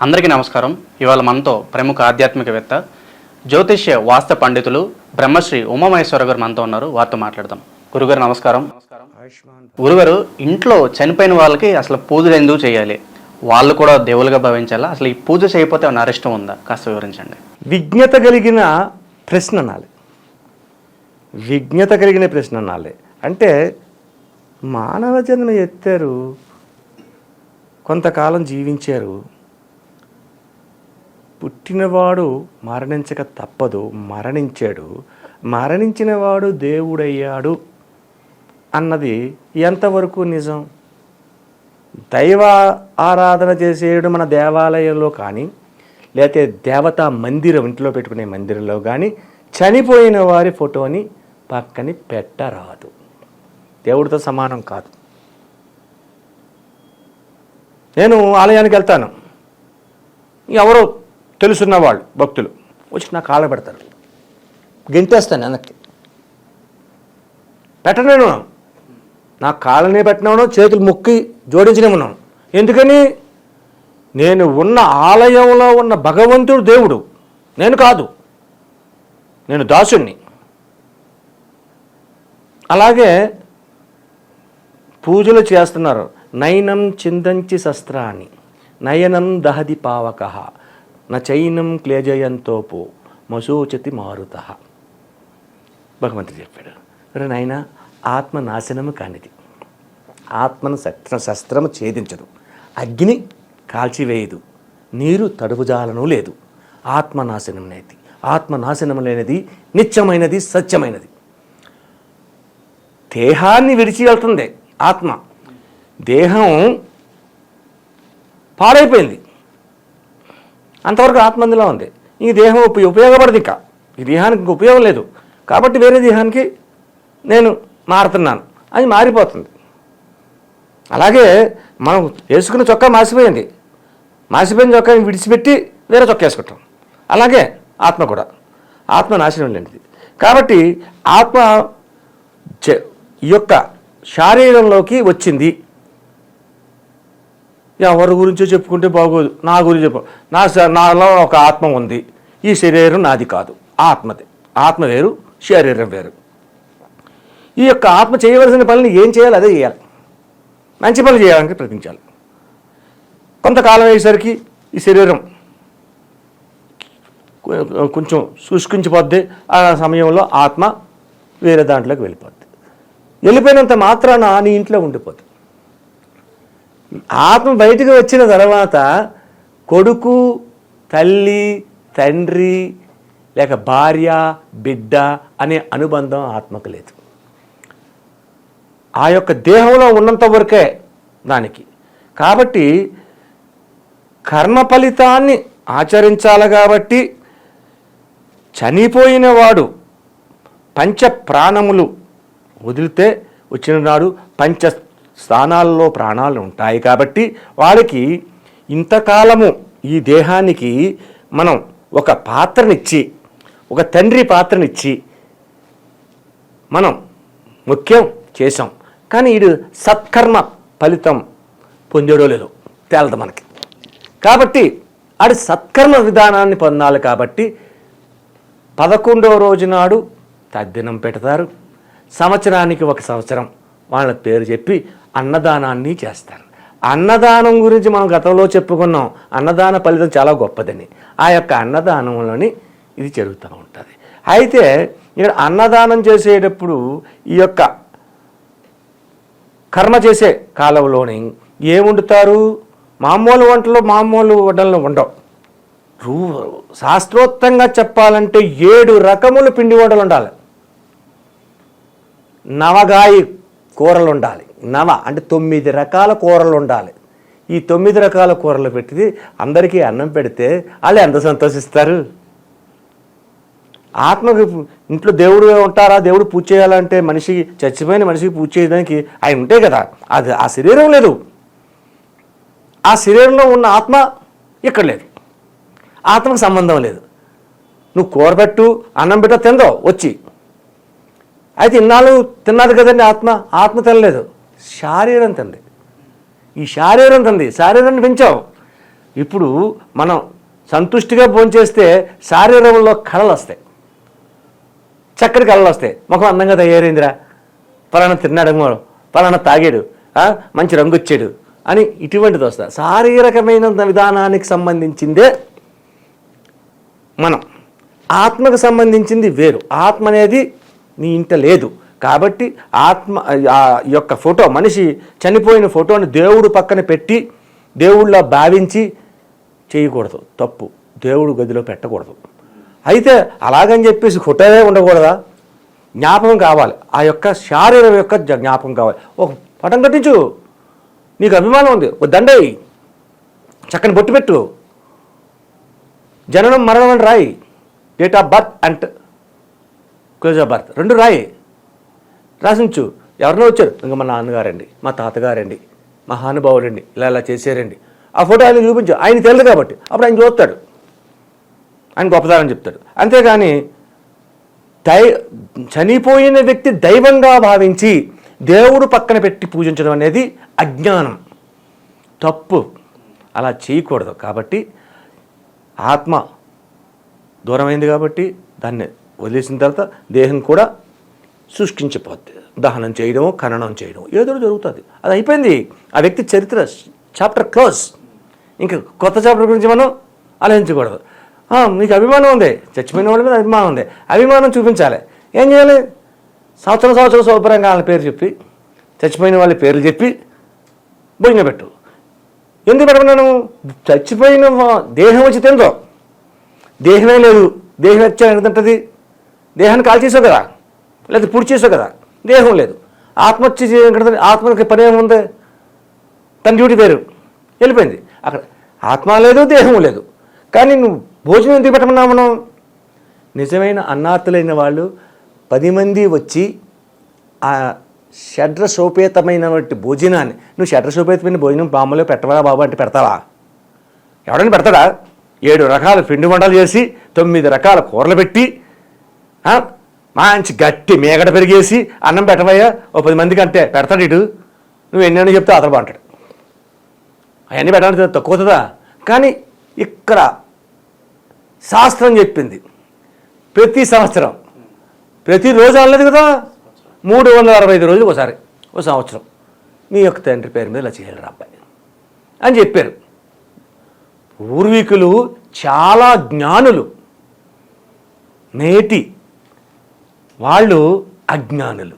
అందరికీ నమస్కారం. ఇవాళ మనతో ప్రముఖ ఆధ్యాత్మికవేత్త జ్యోతిష్య వాస్త పండితులు బ్రహ్మశ్రీ ఉమామహేశ్వర గారు మనతో ఉన్నారు. వారితో మాట్లాడదాం. గురుగారు నమస్కారం. గురుగారు ఇంట్లో చనిపోయిన వాళ్ళకి అసలు పూజలు ఎందుకు చేయాలి? వాళ్ళు కూడా దేవులుగా భావించాలా? అసలు ఈ పూజ చేయకపోతే ఏమైనా అరిష్టం ఉందా? కాస్త వివరించండి. విజ్ఞత కలిగిన ప్రశ్న అనాలి. విజ్ఞత కలిగిన ప్రశ్న అనాలి. అంటే మానవ జన్మ ఎత్తారు కొంతకాలం జీవించారు పుట్టినవాడు మరణించక తప్పదు మరణించాడు. మరణించినవాడు దేవుడయ్యాడు అన్నది ఎంతవరకు నిజం? దైవ ఆరాధన చేసేడు మన దేవాలయంలో కానీ లేకపోతే దేవతా మందిరం ఇంట్లో పెట్టుకునే మందిరంలో కానీ చనిపోయిన వారి ఫోటోని పక్కని పెట్టరాదు. దేవుడితో సమానం కాదు. నేను ఆలయానికి వెళ్తాను. ఎవరో తెలుసున్న వాళ్ళు భక్తులు. వచ్చి నా కాళ్ళ పెడతారు. గెంటేస్తాను వెనక్కి. పెట్టలేను నా కాళ్ళనే పెట్టినాను చేతులు మొక్కి జోడించనే ఉన్నాను. ఎందుకని? నేను ఉన్న ఆలయంలో ఉన్న భగవంతుడు దేవుడు. నేను కాదు. నేను దాసుణ్ణి. అలాగే పూజలు చేస్తున్నారు. నయనం చిందంచి శస్త్రాన్ని. నయనం దహది పావక. నచైనం క్లేజయంతోపు మసూచతి మారుత. భగవంతుడు చెప్పాడు రే నాయన ఆత్మ నాశనము కానిది. ఆత్మను శస్త్ర శస్త్రము ఛేదించదు. అగ్ని కాల్చివేయదు. నీరు తడుపుజాలను లేదు. ఆత్మ నాశనం అనేది ఆత్మ నాశనం లేనిది నిత్యమైనది సత్యమైనది. దేహాన్ని విడిచి వెళ్తుంది ఆత్మ. దేహం పాడైపోయింది. అంతవరకు ఆత్మందులో ఉంది. ఈ దేహం ఉప- ఉపయోగపడదు ఇక. ఈ దేహానికి ఇంక ఉపయోగం లేదు. కాబట్టి వేరే దేహానికి నేను మారుతున్నాను. అది మారిపోతుంది. అలాగే మనం వేసుకున్న చొక్కా మాసిపోయింది. మాసిపోయిన చొక్కాని విడిచిపెట్టి వేరే చొక్కా వేసుకుంటాం. అలాగే ఆత్మ కూడా. ఆత్మ నాశనం లేనిది. కాబట్టి ఆత్మ ఈ యొక్క శారీరంలోకి వచ్చింది. ఎవరి గురించో చెప్పుకుంటే బాగోదు. నా గురించి చెప్ప. నా నాలో ఒక ఆత్మ ఉంది. ఈ శరీరం నాది కాదు. ఆత్మది. ఆత్మ వేరు శరీరం వేరు. ఈ యొక్క ఆత్మ చేయవలసిన పనిని ఏం చేయాలి అదే చేయాలి. మంచి పనులు చేయాలని ప్రయత్నించాలి. కొంతకాలం అయ్యేసరికి ఈ శరీరం కొంచెం శుష్కించిపోద్ది. ఆ సమయంలో ఆత్మ వేరే దాంట్లోకి వెళ్ళిపోద్ది. వెళ్ళిపోయినంత మాత్రాన నీ ఇంట్లో ఉండిపోద్ది. ఆత్మ బయటకు వచ్చిన తర్వాత కొడుకు తల్లి తండ్రి లేక భార్య బిడ్డ అనే అనుబంధం ఆత్మకు లేదు. ఆ యొక్క దేహంలో ఉన్నంత వరకే దానికి. కాబట్టి కర్మ ఫలితాన్ని ఆచరించాలి కాబట్టి చనిపోయిన వాడు పంచ ప్రాణములు వదిలితే వచ్చిన నాడు పంచ స్థానాల్లో ప్రాణాలు ఉంటాయి కాబట్టి వాళ్ళకి ఇంతకాలము ఈ దేహానికి మనం ఒక పాత్రనిచ్చి ఒక తండ్రి పాత్రనిచ్చి మనం ముఖ్యం చేసాం కానీ వీడు సత్కర్మ ఫలితం పొందడో లేదో తేలదు మనకి. కాబట్టి ఆడి సత్కర్మ విధానాన్ని పొందాలి కాబట్టి పదకొండవ రోజు నాడు తద్దినం పెడతారు. సంవత్సరానికి ఒక సంవత్సరం వాళ్ళ పేరు చెప్పి అన్నదానాన్ని చేస్తారు. అన్నదానం గురించి మనం గతంలో చెప్పుకున్నాం. అన్నదాన ఫలితం చాలా గొప్పదని. ఆ యొక్క అన్నదానంలోని ఇది జరుగుతూ ఉంటుంది. అయితే ఇక్కడ అన్నదానం చేసేటప్పుడు ఈ యొక్క కర్మ చేసే కాలంలోని ఏం వండుతారు మామూలు వంటలు మామూలు వంటలు ఉండవు రూ శాస్త్రోక్తంగా చెప్పాలంటే ఏడు రకముల పిండి వంటలు ఉండాలి నవగాయి కూరలు ఉండాలి నవ అంటే తొమ్మిది రకాల కూరలు ఉండాలి. ఈ తొమ్మిది రకాల కూరలు పెట్టి అందరికీ అన్నం పెడితే వాళ్ళు ఎంత సంతోషిస్తారు? ఆత్మకి ఇంట్లో దేవుడు ఉంటారా? దేవుడు పూజ చేయాలంటే మనిషికి చచ్చిపోయిన మనిషికి పూజ చేయడానికి ఆయన ఉంటే కదా. అది ఆ శరీరం లేదు. ఆ శరీరంలో ఉన్న ఆత్మ ఇక్కడ లేదు. ఆత్మకు సంబంధం లేదు. నువ్వు కూర పెట్టు అన్నం పెట్ట తిందో వచ్చి. అయితే ఇన్నాళ్ళు తిన్నది కదండి ఆత్మ? ఆత్మ తినలేదు. శారీరం తింది ఈ శారీరం తంది శారీరాన్ని పెంచావు. ఇప్పుడు మనం సంతుష్టిగా భోంచేస్తే శారీరంలో కళలు వస్తాయి చక్కటి కళలు వస్తాయి ముఖం అందంగా తయారైందిరా. పలానా తిన్నాడు పలానా తాగాడు ఆ, మంచి రంగు వచ్చాడు అని ఇటువంటిది వస్తుంది శారీరకమైన విధానానికి సంబంధించిందే మనం. ఆత్మకు సంబంధించింది వేరు. ఆత్మ అనేది నీ ఇంట లేదు. కాబట్టి ఆత్మ ఆ యొక్క ఫోటో మనిషి చనిపోయిన ఫోటోని దేవుడు పక్కన పెట్టి దేవుళ్ళ భావించి చేయకూడదు తప్పు. దేవుడు గదిలో పెట్టకూడదు. అయితే అలాగని చెప్పేసి ఫోటోవే ఉండకూడదా? జ్ఞాపకం కావాలి. ఆ యొక్క శారీరం యొక్క జ్ఞాపకం కావాలి. ఒక పటం కట్టించు. నీకు అభిమానం ఉంది. ఓ దండయి. చక్కని బొట్టు పెట్టు. జననం మరణం అని రాయి. Date of birth and close of birth రెండు రాయి. రాసించు. ఎవరినో వచ్చారు? ఇంకా మా నాన్నగారండి మా తాతగారండి మహానుభావులండి ఇలా ఇలా చేశారండి. ఆ ఫోటో ఆయన చూపించు. ఆయన తెలియదు కాబట్టి అప్పుడు ఆయన చూస్తాడు. ఆయన గొప్పదారని చెప్తాడు. అంతేగాని దై చనిపోయిన వ్యక్తి దైవంగా భావించి దేవుడు పక్కన పెట్టి పూజించడం అనేది అజ్ఞానం. తప్పు. అలా చేయకూడదు. కాబట్టి ఆత్మ దూరమైంది కాబట్టి దాన్ని వదిలేసిన తర్వాత దేహం కూడా శుష్కించిపోద్ది దహనం చేయడం ఖననం చేయడం ఏదో జరుగుతుంది. అది అయిపోయింది. ఆ వ్యక్తి చరిత్ర చాప్టర్ క్లోజ్ ఇంకా కొత్త చాప్టర్ గురించి మనం ఆలోచించకూడదు. మీకు అభిమానం ఉంది. చచ్చిపోయిన వాళ్ళ మీద అభిమానం ఉంది. అభిమానం చూపించాలి. ఏం చేయాలి? సంవత్సరం సంవత్సరం శుభ్రంగా వాళ్ళ పేరు చెప్పి చచ్చిపోయిన వాళ్ళ పేర్లు చెప్పి భోజనం పెట్టు. ఎందుకు పెట్టమన్నాను చచ్చిపోయిన దేహం వచ్చి తిందో దేహమే లేదు. దేహం వచ్చా ఎంతంటది దేహాన్ని కాల్చేసావు కదా. లేదా పూర్తి చేసావు కదా? దేహం లేదు. ఆత్మహత్య చేయడం ఏంటంటే ఆత్మకి పని ఏముంది తన డ్యూటీ వేరు. వెళ్ళిపోయింది. అక్కడ ఆత్మ లేదు దేహం లేదు. కానీ నువ్వు భోజనం ఎందుకు పెట్టమన్నా మనం? నిజమైన అన్నార్థులైన వాళ్ళు పది మంది వచ్చి ఆ షడ్ర సోపేతమైనటువంటి భోజనాన్ని నువ్వు షడ్ర సోపేతమైన భోజనం పాములో పెట్టవా బాబు అంటే పెడతావా? ఎవడని పెడతాడా? ఏడు రకాల పిండి వంటలు చేసి తొమ్మిది రకాల కూరలు పెట్టి మంచి గట్టి మేకడ పెరిగేసి అన్నం పెట్టవయ్యా ఓ పది మందికి అంటే పెడతాడు ఇటు. నువ్వు ఎన్నెన్నో చెప్తే అతను బాగుంటాడు. అవన్నీ పెట్టడానికి తక్కువతుందా కానీ ఇక్కడ శాస్త్రం చెప్పింది. ప్రతి సంవత్సరం ప్రతిరోజు అనలేదు కదా? మూడు వందల అరవై ఐదు రోజులు ఒకసారి ఒక సంవత్సరం. మీ యొక్క తండ్రి పేరు మీద ఇలా చేయాలి రా అబ్బాయి. అని చెప్పారు. పూర్వీకులు చాలా జ్ఞానులు. నేటి వాళ్ళు అజ్ఞానులు.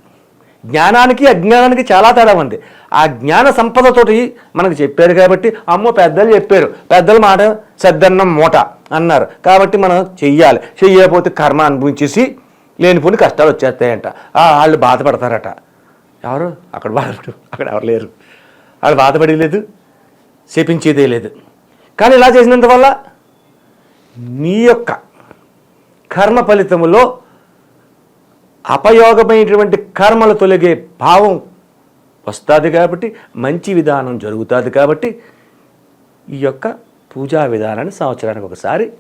జ్ఞానానికి అజ్ఞానానికి చాలా తేడా ఉంది. ఆ జ్ఞాన సంపదతోటి మనకు చెప్పారు కాబట్టి అమ్మో పెద్దలు చెప్పారు. పెద్దల మాట సద్దన్నం మూట అన్నారు. కాబట్టి మనం చెయ్యాలి. చెయ్యకపోతే కర్మ అనుభవించేసి లేనిపోని కష్టాలు వచ్చేస్తాయంట. ఆ, వాళ్ళు బాధపడతారట. ఎవరు? అక్కడ బాధపడు అక్కడ ఎవరు లేరు. వాళ్ళు బాధపడి లేదు లేదు. కానీ ఇలా చేసినంత వల్ల నీ యొక్క కర్మ ఫలితములో అపయోగమైనటువంటి కర్మలు తొలగే భావం వస్తుంది కాబట్టి మంచి విధానం జరుగుతుంది కాబట్టి ఈ యొక్క పూజా విధానాన్ని సంవత్సరానికి ఒకసారి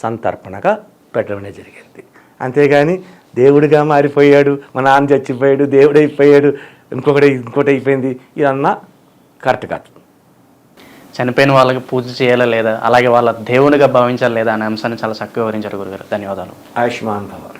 సంతర్పణగా పెట్టడం అనేది జరిగింది. అంతేగాని దేవుడిగా మారిపోయాడు మా నాన్న చచ్చిపోయాడు దేవుడు అయిపోయాడు ఇంకొకటి ఇంకోటి అయిపోయింది ఇదన్నా కరెక్ట్ కాదు. చనిపోయిన వాళ్ళకి పూజ చేయాలా లేదా? అలాగే వాళ్ళ దేవునిగా భావించాలా లేదా అనే అంశాన్ని చాలా చక్కగా వివరించారు గురుగారు. ధన్యవాదాలు. ఆయుష్మాన్ భవ.